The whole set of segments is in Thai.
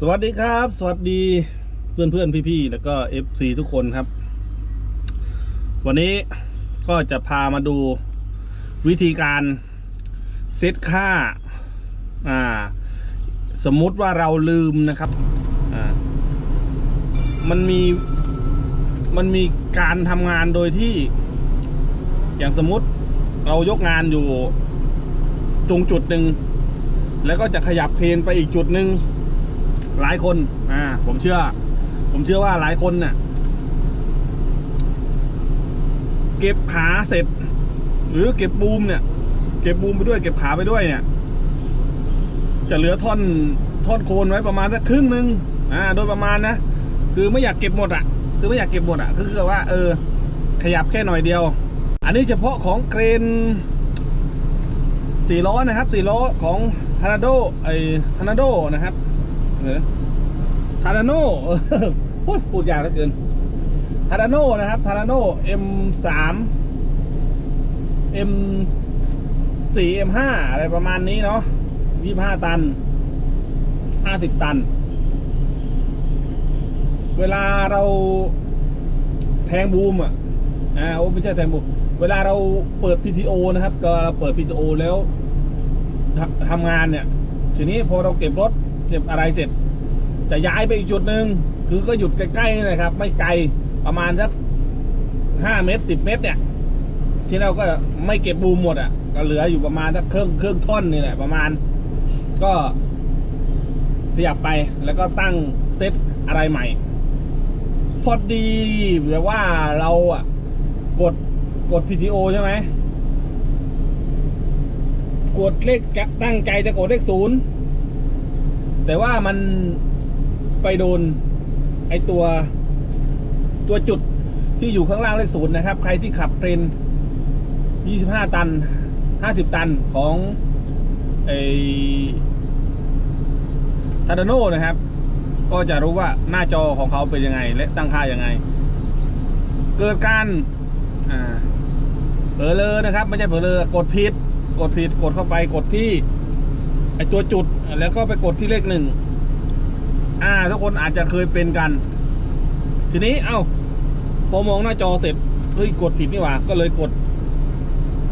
สวัสดีครับ สวัสดีเพื่อนเพื่อนพี่พี่ๆแล้วก็ FC ทุกคนครับ วันนี้ก็จะพามาดูวิธีการเซตค่า อ่า สมมุติว่าเราลืมนะครับ อ่า มันมี มันมีการทำงานโดยที่ อย่างสมมติเรายกงานอยู่ ตรงจุดหนึ่ง แล้วก็จะขยับเครนไปอีกจุดหนึ่ง หลายคนอ่าผมเชื่อ ผมเชื่อว่าหลายคนเนี่ยเก็บขาเสร็จ หรือเก็บบูมเนี่ย เก็บบูมไปด้วย เก็บขาไปด้วยเนี่ย จะเหลือท่อนท่อนโคนไว้ประมาณสักครึ่งหนึ่งอ่า โดยประมาณนะคือไม่อยากเก็บหมดอะ คือไม่อยากเก็บหมดอะคือคือว่า เออ ขยับแค่หน่อยเดียว อันนี้เฉพาะของเครนสี่ล้อนะครับสี่ล้อของฮานาโดไอฮานาโดนะครับ เออทาราโนพูดพูดยากเหลือเกินทาราโน่นะครับทาราโน M3 M4 M5 อะไรประมาณนี้เนาะ25 ตัน 50 ตัน เวลาเราแทงบูมอะอ่าโอ้ไม่ใช่แทงบูม เวลาเราเปิด PTO นะครับก็เราเปิด PTO แล้วทำทำงานเนี่ย ทีนี้พอเราเก็บรถ เก็บอะไรเสร็จ จะย้ายไปอีกจุดหนึ่งคือก็หยุดใกล้ๆนี่แหละครับ ไม่ไกลประมาณสักห้าเมตรสิบเมตร เนี่ย ที่เราก็ไม่เก็บบูมหมดอะ ก็เหลืออยู่ประมาณสักเครื่องเครื่องท่อนนี่แหละประมาณ ก็ขยับไปแล้วก็ตั้งเซตอะไรใหม่ พอดีแบบว่าเราอะ กดกด PTO ใช่ไหมกดเลขตั้งใจจะกดเลขศูนย์ แต่ว่ามันไปโดนไอตัวตัวจุดที่อยู่ข้างล่างเลขศูนย์นะครับ ใครที่ขับเทรน 25 ตัน 50 ตันของไอทาร์โนนะครับ ก็จะรู้ว่าหน้าจอของเขาเป็นยังไง และตั้งค่ายังไง เกิดการเผลอเลยนะครับ ไม่ใช่เผลอเลยกดผิด กดผิดกดเข้าไปกดที่ ไอตัวจุดแล้วก็ไปกดที่เลขหนึ่งอ่าทุกคนอาจจะเคยเป็นกัน ทีนี้เอ้าพอมองหน้าจอเสร็จเฮ้ยกดผิดนี่หว่า ก็เลยกด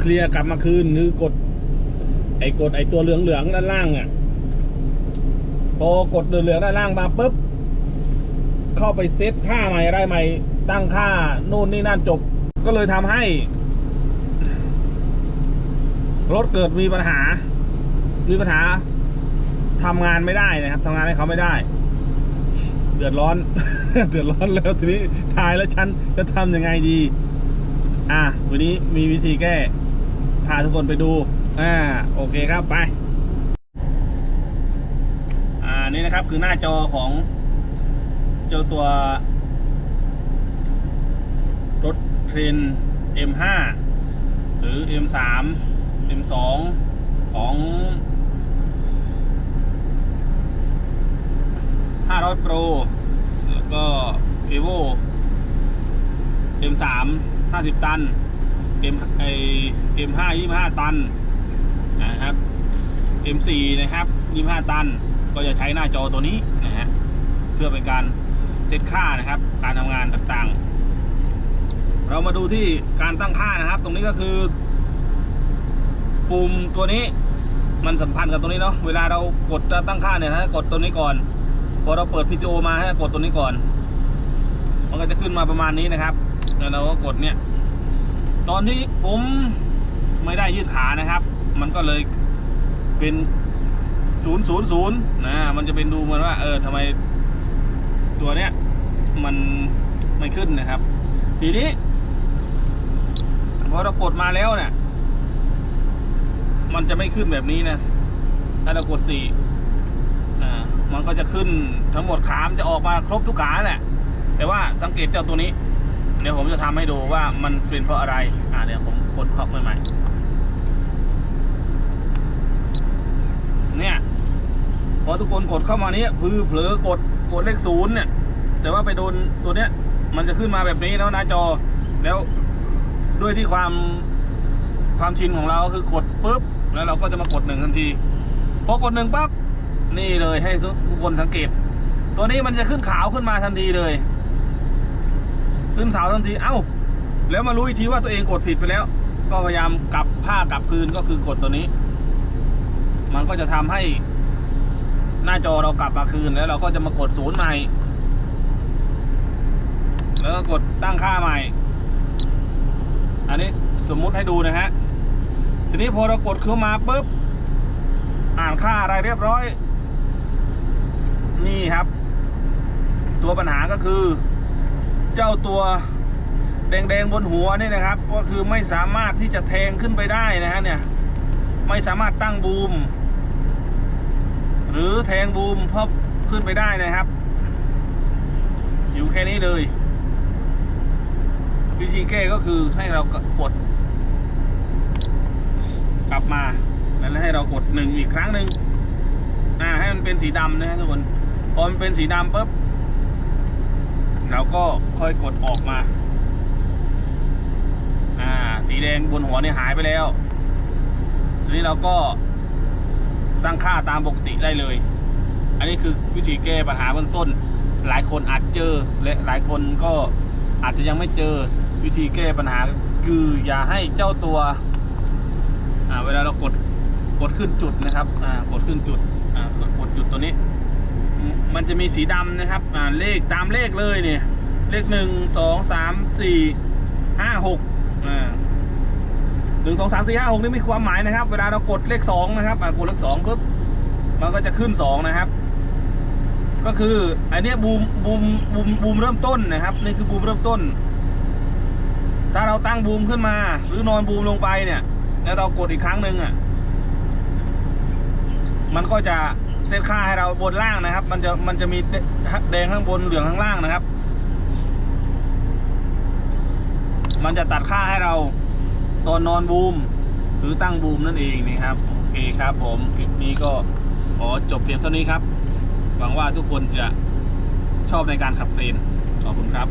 เคลียร์กลับมาคืนหรือกด ไอกดไอตัวเหลืองๆด้านล่างเนี่ยพอกดเหลืองๆด้านล่างมาปุ๊บเข้าไปเซตค่าใหม่อะไรใหม่ ตั้งค่านู่นนี่นั่นจบ ก็เลยทำให้ รถเกิดมีปัญหา มีปัญหาทำงานไม่ได้นะครับทำงานให้เขาไม่ได้ เดือดร้อน เดือดร้อนแล้วทีนี้ทายแล้วฉันจะทำยังไงดี อะวันนี้มีวิธีแก้พาทุกคนไปดู อ่า โอเคครับไป อ่า นี่นะครับคือหน้าจอของ เจ้าตัว รถเทรน M5 หรือ M3 M2 ของ 500 Pro แล้วก็ v i v o M3 50ตัน M ไอ M5 25ตันนะครับ M4 นะครับ25ตัน ก็จะใช้หน้าจอตัวนี้นะฮะเพื่อเป็นการเซตค่านะครับ การทำงานต่างๆ เรามาดูที่การตั้งค่านะครับ ตรงนี้ก็คือ ปุ่มตัวนี้มันสัมพันธ์กับตรงนี้เนาะเวลาเรากดตั้งค่าเนี่ยนะกดตัวนี้ก่อนพอเราเปิด PTO มาให้กดตัวนี้ก่อน มันก็จะขึ้นมาประมาณนี้นะครับ แล้วเราก็กดเนี่ย ตอนที่ผมไม่ได้ยืดขานะครับ มันก็เลยเป็นศูนย์ศูนย์ศูนย์นะ มันจะเป็นดูเหมือนว่า เออทำไมตัวเนี้ยมันไม่ขึ้นนะครับ ทีนี้พอเรากดมาแล้วเนี่ย มันจะไม่ขึ้นแบบนี้นะ ถ้าเรากดสี่อ่า มันก็จะขึ้นทั้งหมดขามจะออกมาครบทุกขาแหละ แต่ว่าสังเกตเจ้าตัวนี้ เดี๋ยวผมจะทำให้ดูว่ามันเป็นเพราะอะไร อ่าเดี๋ยวผมกดเข้าใหม่ๆเนี่ย พอทุกคนกดเข้ามานี้พือเผลอกดกดเลขศูนย์เนี่ย แต่ว่าไปโดนตัวเนี้ย มันจะขึ้นมาแบบนี้แล้วหน้าจอ แล้วด้วยที่ความความชินของเราคือกดปุ๊บ แล้วเราก็จะมากดหนึ่งทันที พอกดหนึ่งปั๊บนี่เลยให้ทุกคนสังเกต ตัวนี้มันจะขึ้นขาวขึ้นมาทันทีเลย ขึ้นขาวทันทีเอ้า แล้วมารู้อีกทีว่าตัวเองกดผิดไปแล้ว ก็พยายามกลับผ้ากลับคืนก็คือกดตัวนี้ มันก็จะทำให้หน้าจอเรากลับมาคืนแล้วเราก็จะมากดศูนย์ใหม่ แล้วก็กดตั้งค่าใหม่ อันนี้สมมุติให้ดูนะฮะ ทีนี้พอเรากดเข้ามาปุ๊บ อ่านค่าอะไรเรียบร้อย นี่ครับ ตัวปัญหาก็คือ เจ้าตัวแดงๆบนหัวนี่นะครับ ก็คือไม่สามารถที่จะแทงขึ้นไปได้นะฮะเนี่ยไม่สามารถตั้งบูม หรือแทงบูมเพิ่มขึ้นไปได้นะครับ อยู่แค่นี้เลย วิธีแก้ก็คือให้เรากด กลับมาแล้วให้เรากดหนึ่งอีกครั้งหนึ่งอ่าให้มันเป็นสีดำนะฮะทุกคนพอมันเป็นสีดำปุ๊บ เราก็ค่อยกดออกมา อ่า สีแดงบนหัวนี่หายไปแล้ว ทีนี้เราก็ตั้งค่าตามปกติได้เลย อันนี้คือวิธีแก้ปัญหาเบื้องต้น หลายคนอาจเจอ และหลายคนก็อาจจะยังไม่เจอวิธีแก้ปัญหาคืออย่าให้เจ้าตัว อ่า เวลาเรากดกดขึ้นจุดนะครับ อ่า กดขึ้นจุด อ่า กดจุดตัวนี้ มันจะมีสีดำนะครับอ่าเลขตามเลขเลยเนี่ย เลขหนึ่งสองสามสี่ห้าหกอ่าหนึ่งสองสามสี่ห้าหกนี่มีความหมายนะครับ เวลาเรากดเลขสองนะครับอ่ากดเลขสองปุ๊บมันก็จะขึ้นสองนะครับ ก็คืออันเนี้ยบูมบูมบูมบูมเริ่มต้นนะครับนี่คือบูมเริ่มต้น ถ้าเราตั้งบูมขึ้นมา หรือนอนบูมลงไปเนี่ย แล้วเรากดอีกครั้งหนึ่งอะมันก็จะ เซตค่าให้เราบนล่างนะครับ มันจะมันจะมีแดงข้างบนเหลืองข้างล่างนะครับ มันจะตัดค่าให้เราตอนนอนบูม หรือตั้งบูมนั่นเองนะครับโอเคครับ ผมคลิปนี้ก็ขอจบเพียงเท่านี้ครับหวังว่าทุกคนจะชอบในการขับเคลนขอบคุณครับ